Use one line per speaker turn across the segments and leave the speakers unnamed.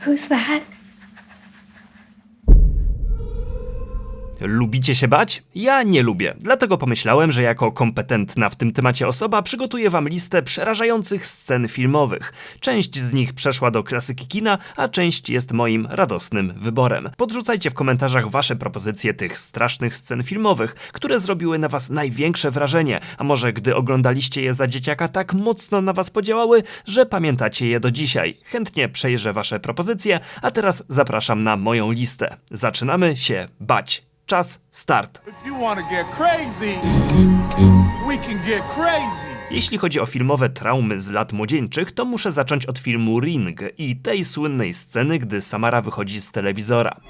Who's that?
Lubicie się bać? Ja nie lubię, dlatego pomyślałem, że jako kompetentna w tym temacie osoba przygotuję wam listę przerażających scen filmowych. Część z nich przeszła do klasyki kina, a część jest moim radosnym wyborem. Podrzucajcie w komentarzach wasze propozycje tych strasznych scen filmowych, które zrobiły na was największe wrażenie, a może gdy oglądaliście je za dzieciaka tak mocno na was podziałały, że pamiętacie je do dzisiaj. Chętnie przejrzę wasze propozycje, a teraz zapraszam na moją listę. Zaczynamy się bać. Czas start.
Crazy.
Jeśli chodzi o filmowe traumy z lat młodzieńczych, to muszę zacząć od filmu Ring i tej słynnej sceny, gdy Samara wychodzi z telewizora.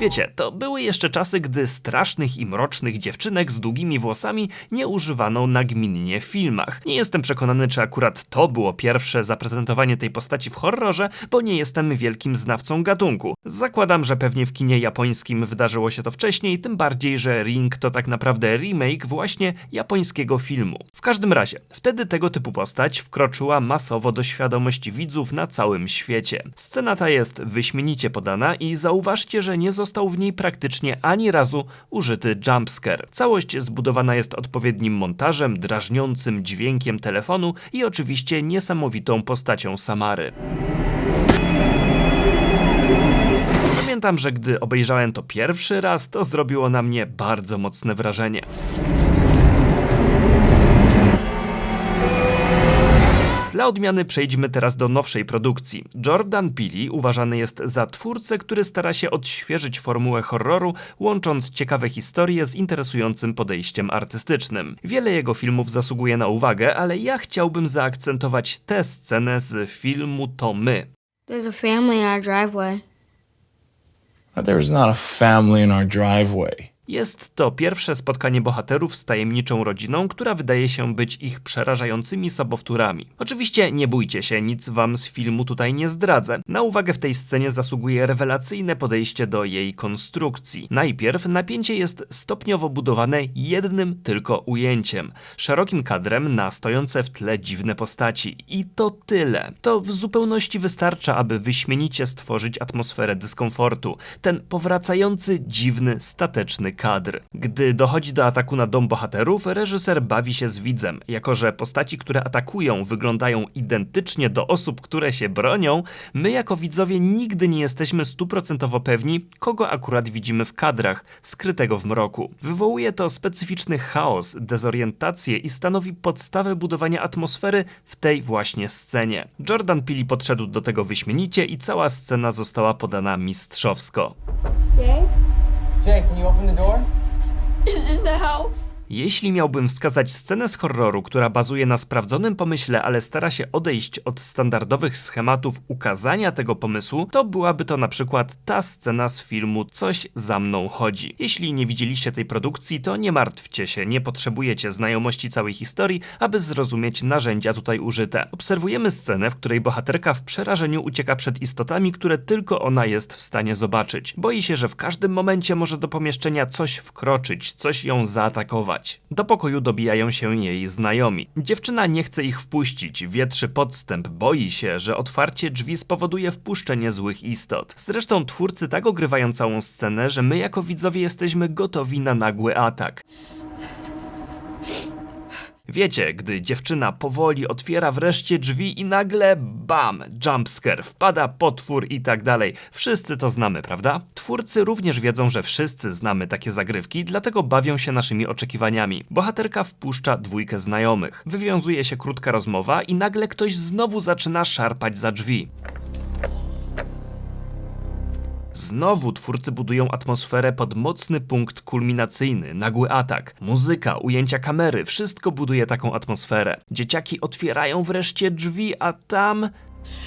Wiecie, to były jeszcze czasy, gdy strasznych i mrocznych dziewczynek z długimi włosami nie używano nagminnie w filmach. Nie jestem przekonany, czy akurat to było pierwsze zaprezentowanie tej postaci w horrorze, bo nie jestem wielkim znawcą gatunku. Zakładam, że pewnie w kinie japońskim wydarzyło się to wcześniej, tym bardziej, że Ring to tak naprawdę remake właśnie japońskiego filmu. W każdym razie, wtedy tego typu postać wkroczyła masowo do świadomości widzów na całym świecie. Scena ta jest wyśmienicie podana i zauważcie, że nie został w niej praktycznie ani razu użyty jumpscare. Całość zbudowana jest odpowiednim montażem, drażniącym dźwiękiem telefonu i oczywiście niesamowitą postacią Samary. Pamiętam, że gdy obejrzałem to pierwszy raz, to zrobiło na mnie bardzo mocne wrażenie. Dla odmiany przejdźmy teraz do nowszej produkcji. Jordan Peele uważany jest za twórcę, który stara się odświeżyć formułę horroru, łącząc ciekawe historie z interesującym podejściem artystycznym. Wiele jego filmów zasługuje na uwagę, ale ja chciałbym zaakcentować tę scenę z filmu To My.
There's a family in our driveway.
There's not a family in our driveway.
Jest to pierwsze spotkanie bohaterów z tajemniczą rodziną, która wydaje się być ich przerażającymi sobowtórami. Oczywiście nie bójcie się, nic wam z filmu tutaj nie zdradzę. Na uwagę w tej scenie zasługuje rewelacyjne podejście do jej konstrukcji. Najpierw napięcie jest stopniowo budowane jednym tylko ujęciem, szerokim kadrem na stojące w tle dziwne postaci. I to tyle. To w zupełności wystarcza, aby wyśmienicie stworzyć atmosferę dyskomfortu. Ten powracający, dziwny, stateczny kadr. Gdy dochodzi do ataku na dom bohaterów, reżyser bawi się z widzem, jako że postaci, które atakują, wyglądają identycznie do osób, które się bronią, my jako widzowie nigdy nie jesteśmy stuprocentowo pewni, kogo akurat widzimy w kadrach, skrytego w mroku. Wywołuje to specyficzny chaos, dezorientację i stanowi podstawę budowania atmosfery w tej właśnie scenie. Jordan Peele podszedł do tego wyśmienicie i cała scena została podana mistrzowsko.
Jake, can you open the door?
Is in the house.
Jeśli miałbym wskazać scenę z horroru, która bazuje na sprawdzonym pomyśle, ale stara się odejść od standardowych schematów ukazania tego pomysłu, to byłaby to na przykład ta scena z filmu Coś za mną chodzi. Jeśli nie widzieliście tej produkcji, to nie martwcie się, nie potrzebujecie znajomości całej historii, aby zrozumieć narzędzia tutaj użyte. Obserwujemy scenę, w której bohaterka w przerażeniu ucieka przed istotami, które tylko ona jest w stanie zobaczyć. Boi się, że w każdym momencie może do pomieszczenia coś wkroczyć, coś ją zaatakować. Do pokoju dobijają się jej znajomi. Dziewczyna nie chce ich wpuścić, wietrzy podstęp, boi się, że otwarcie drzwi spowoduje wpuszczenie złych istot. Zresztą twórcy tak ogrywają całą scenę, że my jako widzowie jesteśmy gotowi na nagły atak. Wiecie, gdy dziewczyna powoli otwiera wreszcie drzwi i nagle bam, jumpscare, wpada potwór i tak dalej. Wszyscy to znamy, prawda? Twórcy również wiedzą, że wszyscy znamy takie zagrywki, dlatego bawią się naszymi oczekiwaniami. Bohaterka wpuszcza dwójkę znajomych. Wywiązuje się krótka rozmowa i nagle ktoś znowu zaczyna szarpać za drzwi. Znowu twórcy budują atmosferę pod mocny punkt kulminacyjny, nagły atak. Muzyka, ujęcia kamery, wszystko buduje taką atmosferę. Dzieciaki otwierają wreszcie drzwi, a tam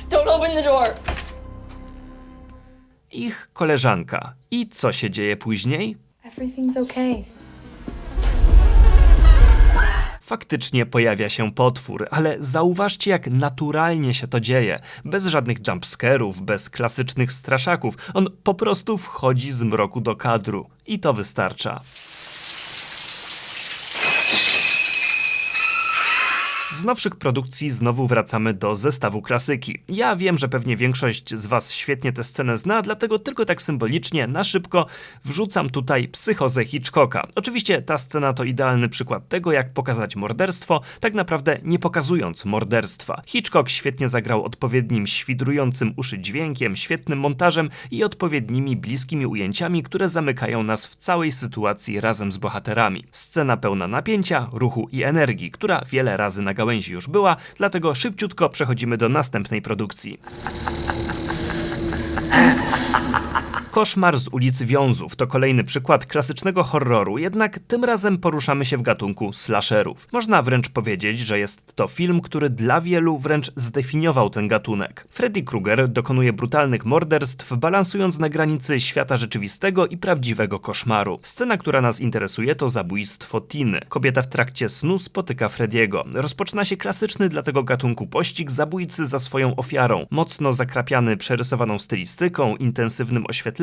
Don't open the door.
ich koleżanka. I co się dzieje później?
Everything's okay.
Faktycznie pojawia się potwór, ale zauważcie jak naturalnie się to dzieje. Bez żadnych jumpscarów, bez klasycznych straszaków. On po prostu wchodzi z mroku do kadru. I to wystarcza. Z nowszych produkcji znowu wracamy do zestawu klasyki. Ja wiem, że pewnie większość z Was świetnie tę scenę zna, dlatego tylko tak symbolicznie, na szybko wrzucam tutaj psychozę Hitchcocka. Oczywiście ta scena to idealny przykład tego, jak pokazać morderstwo, tak naprawdę nie pokazując morderstwa. Hitchcock świetnie zagrał odpowiednim świdrującym uszy dźwiękiem, świetnym montażem i odpowiednimi bliskimi ujęciami, które zamykają nas w całej sytuacji razem z bohaterami. Scena pełna napięcia, ruchu i energii, która wiele razy na gałęzi już była, dlatego szybciutko przechodzimy do następnej produkcji. Koszmar z ulicy Wiązów to kolejny przykład klasycznego horroru, jednak tym razem poruszamy się w gatunku slasherów. Można wręcz powiedzieć, że jest to film, który dla wielu wręcz zdefiniował ten gatunek. Freddy Krueger dokonuje brutalnych morderstw, balansując na granicy świata rzeczywistego i prawdziwego koszmaru. Scena, która nas interesuje, to zabójstwo Tiny. Kobieta w trakcie snu spotyka Frediego. Rozpoczyna się klasyczny dla tego gatunku pościg zabójcy za swoją ofiarą, mocno zakrapiany przerysowaną stylistyką, intensywnym oświetleniem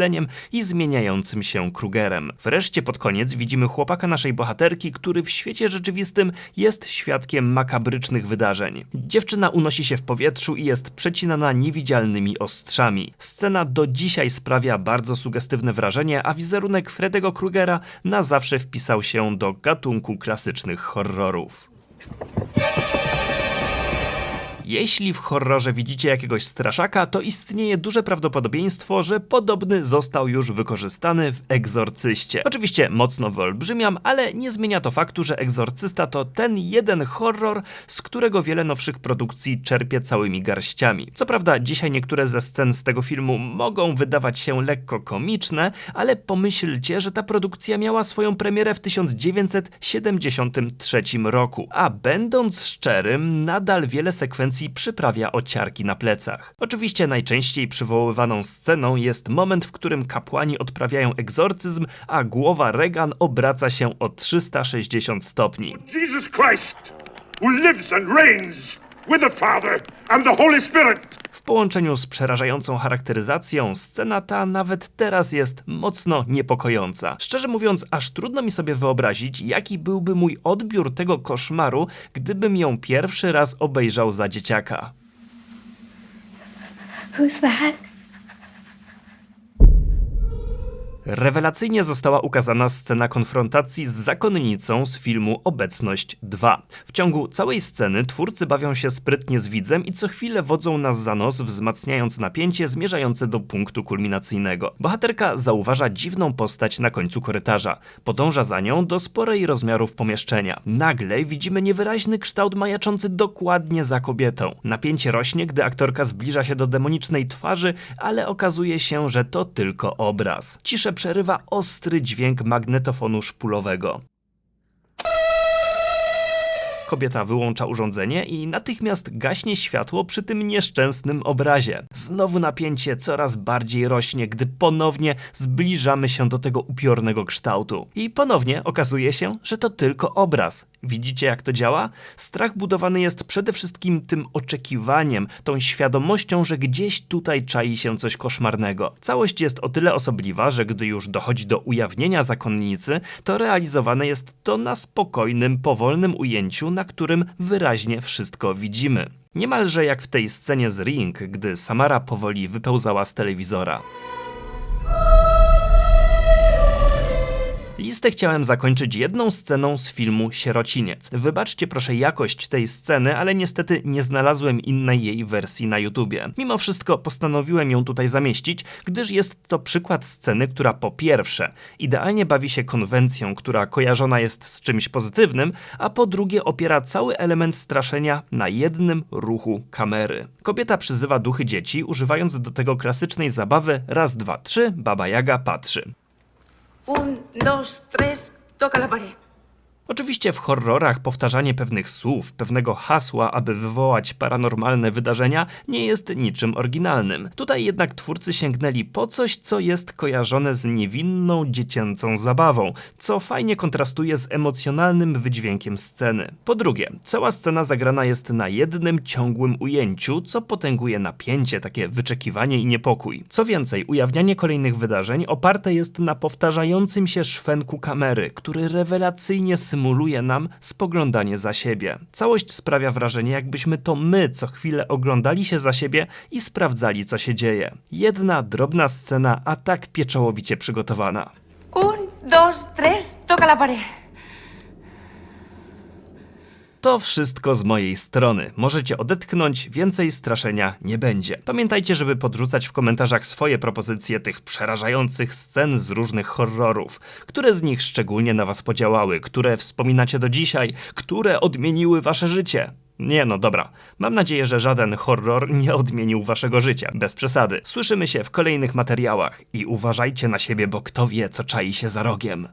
i zmieniającym się Krugerem. Wreszcie pod koniec widzimy chłopaka naszej bohaterki, który w świecie rzeczywistym jest świadkiem makabrycznych wydarzeń. Dziewczyna unosi się w powietrzu i jest przecinana niewidzialnymi ostrzami. Scena do dzisiaj sprawia bardzo sugestywne wrażenie, a wizerunek Fredego Krugera na zawsze wpisał się do gatunku klasycznych horrorów. Jeśli w horrorze widzicie jakiegoś straszaka, to istnieje duże prawdopodobieństwo, że podobny został już wykorzystany w Egzorcyście. Oczywiście mocno wyolbrzymiam, ale nie zmienia to faktu, że Egzorcysta to ten jeden horror, z którego wiele nowszych produkcji czerpie całymi garściami. Co prawda dzisiaj niektóre ze scen z tego filmu mogą wydawać się lekko komiczne, ale pomyślcie, że ta produkcja miała swoją premierę w 1973 roku, a będąc szczerym, nadal wiele sekwencji przyprawia ociarki na plecach. Oczywiście najczęściej przywoływaną sceną jest moment, w którym kapłani odprawiają egzorcyzm, a głowa Regan obraca się o 360 stopni.
Jesus Christ, lives and reigns with the Father and the Holy Spirit.
W połączeniu z przerażającą charakteryzacją, scena ta nawet teraz jest mocno niepokojąca. Szczerze mówiąc, aż trudno mi sobie wyobrazić, jaki byłby mój odbiór tego koszmaru, gdybym ją pierwszy raz obejrzał za dzieciaka.
Who's that?
Rewelacyjnie została ukazana scena konfrontacji z zakonnicą z filmu Obecność 2. W ciągu całej sceny twórcy bawią się sprytnie z widzem i co chwilę wodzą nas za nos, wzmacniając napięcie zmierzające do punktu kulminacyjnego. Bohaterka zauważa dziwną postać na końcu korytarza. Podąża za nią do sporej rozmiarów pomieszczenia. Nagle widzimy niewyraźny kształt majaczący dokładnie za kobietą. Napięcie rośnie, gdy aktorka zbliża się do demonicznej twarzy, ale okazuje się, że to tylko obraz. Ciszę przerywa ostry dźwięk magnetofonu szpulowego. Kobieta wyłącza urządzenie i natychmiast gaśnie światło przy tym nieszczęsnym obrazie. Znowu napięcie coraz bardziej rośnie, gdy ponownie zbliżamy się do tego upiornego kształtu. I ponownie okazuje się, że to tylko obraz. Widzicie jak to działa? Strach budowany jest przede wszystkim tym oczekiwaniem, tą świadomością, że gdzieś tutaj czai się coś koszmarnego. Całość jest o tyle osobliwa, że gdy już dochodzi do ujawnienia zakonnicy, to realizowane jest to na spokojnym, powolnym ujęciu, na którym wyraźnie wszystko widzimy. Niemalże jak w tej scenie z Ring, gdy Samara powoli wypełzała z telewizora. Listę chciałem zakończyć jedną sceną z filmu Sierociniec. Wybaczcie proszę jakość tej sceny, ale niestety nie znalazłem innej jej wersji na YouTubie. Mimo wszystko postanowiłem ją tutaj zamieścić, gdyż jest to przykład sceny, która po pierwsze idealnie bawi się konwencją, która kojarzona jest z czymś pozytywnym, a po drugie opiera cały element straszenia na jednym ruchu kamery. Kobieta przyzywa duchy dzieci, używając do tego klasycznej zabawy raz, dwa, trzy, baba Jaga patrzy.
Un, dos, tres, toca la pared.
Oczywiście w horrorach powtarzanie pewnych słów, pewnego hasła, aby wywołać paranormalne wydarzenia, nie jest niczym oryginalnym. Tutaj jednak twórcy sięgnęli po coś, co jest kojarzone z niewinną dziecięcą zabawą, co fajnie kontrastuje z emocjonalnym wydźwiękiem sceny. Po drugie, cała scena zagrana jest na jednym ciągłym ujęciu, co potęguje napięcie, takie wyczekiwanie i niepokój. Co więcej, ujawnianie kolejnych wydarzeń oparte jest na powtarzającym się szwenku kamery, który rewelacyjnie symbolizuje symuluje nam spoglądanie za siebie. Całość sprawia wrażenie, jakbyśmy to my co chwilę oglądali się za siebie i sprawdzali, co się dzieje. Jedna drobna scena, a tak pieczołowicie przygotowana.
Un, dos, tres, toca la pared.
To wszystko z mojej strony. Możecie odetchnąć, więcej straszenia nie będzie. Pamiętajcie, żeby podrzucać w komentarzach swoje propozycje tych przerażających scen z różnych horrorów. Które z nich szczególnie na was podziałały, które wspominacie do dzisiaj, które odmieniły wasze życie. Nie no, dobra. Mam nadzieję, że żaden horror nie odmienił waszego życia. Bez przesady. Słyszymy się w kolejnych materiałach i uważajcie na siebie, bo kto wie, co czai się za rogiem.